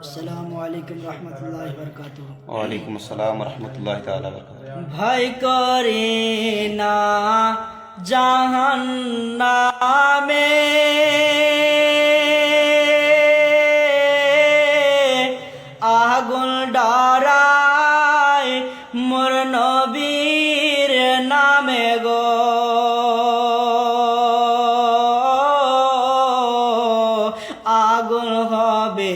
আসসালামু আলাইকুম রহমতুল্লাহ বরকাত ওয়ালাইকুম আসসালাম রহমতুল্লাহ তাআলা বারাকাতুহু। ভয় করে না আগুন ডরায় মোর নবীর নামে গো। আগুন হবে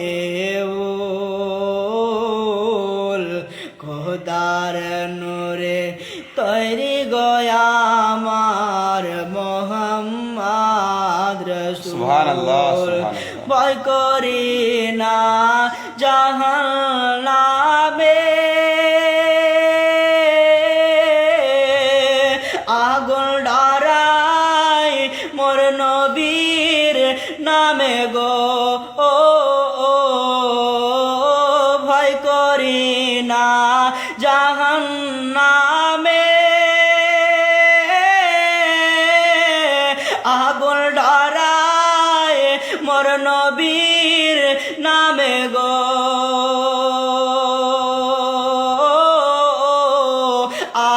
খোদার নূরে তৈরি গয়ামার মোহাম্মদ রসুল। ভয় করি না জাহান্নামে। আগুন ডারাই মোর নবীর নামে গো। জাহান্নামে। আগুন ডরায় মোর নবীর নামে গো।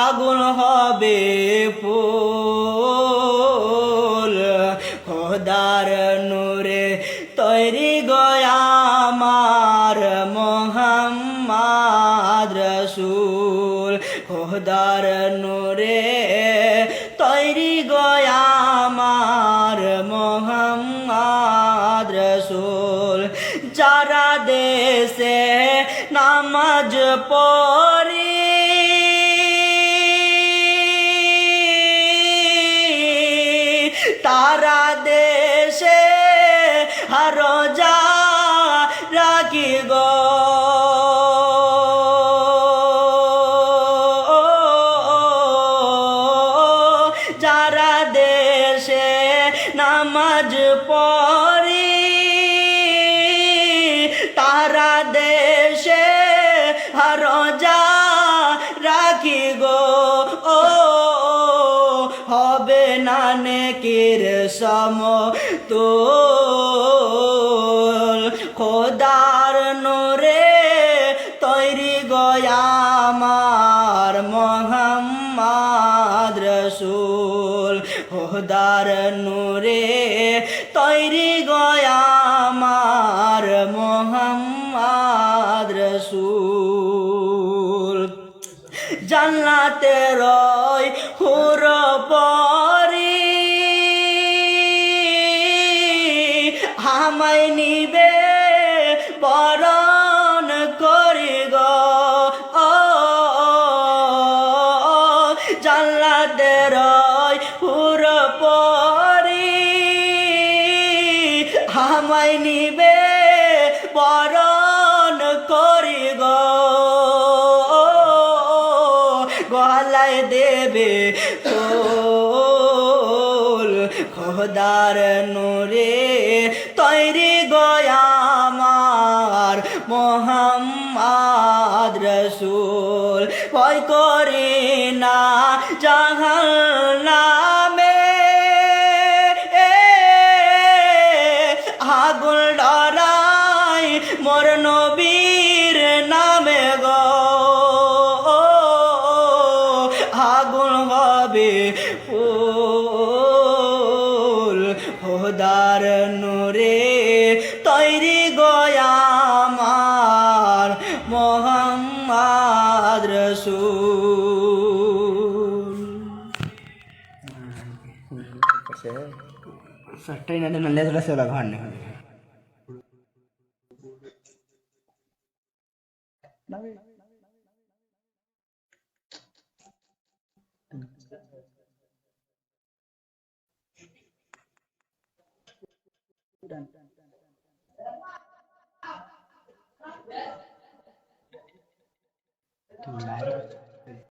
আগুন হবে ফুল খোদার নূরে তৈরি গয়ামার রসুল খোদার নূরে তৈরি গয়ামার মোহাম্মদ রসুল। যারা দেশে নামাজ পড়ি, তারা দেশে হারজা রাখি গো নামাজ পড়ি। তারা দেশে হারজা রাখি গো। ও, হবে না নেকির সম তো খোদার নোরে তৈরি গয়া গয়ামার মোহাম্মদ রসুল। খোদার নূরে তৈরি গয়ামার মোহাম্মদ রসুল। জান্নাতে রয় হুর হামাই নিবে বরণ করি গো গলায় দেবে খোদার নূরে তৈরি গয়ামার মোহাম্মদ রসুল। ভয় করি না জাহান্নামে ফুল হোদার নূরে তৈরি গয়ামার মোহাম্মদ রসুল। সট্টাই না নলে ধরে সেলা ঘর estudando. Tomara.